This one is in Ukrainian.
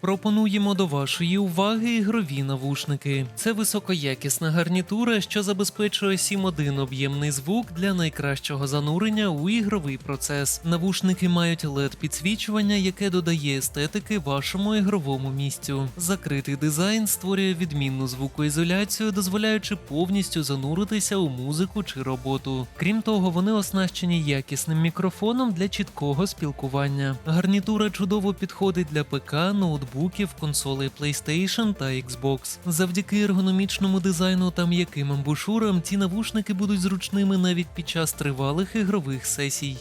Пропонуємо до вашої уваги ігрові навушники. Це високоякісна гарнітура, що забезпечує 7.1 об'ємний звук для найкращого занурення у ігровий процес. Навушники мають led підсвічування, яке додає естетики вашому ігровому місцю. Закритий дизайн створює відмінну звукоізоляцію, дозволяючи повністю зануритися у музику чи роботу. Крім того, вони оснащені якісним мікрофоном для чіткого спілкування. Гарнітура чудово підходить для ПК, ноутбуків, консолей PlayStation та Xbox. Завдяки ергономічному дизайну та м'яким амбушурам ці навушники будуть зручними навіть під час тривалих ігрових сесій.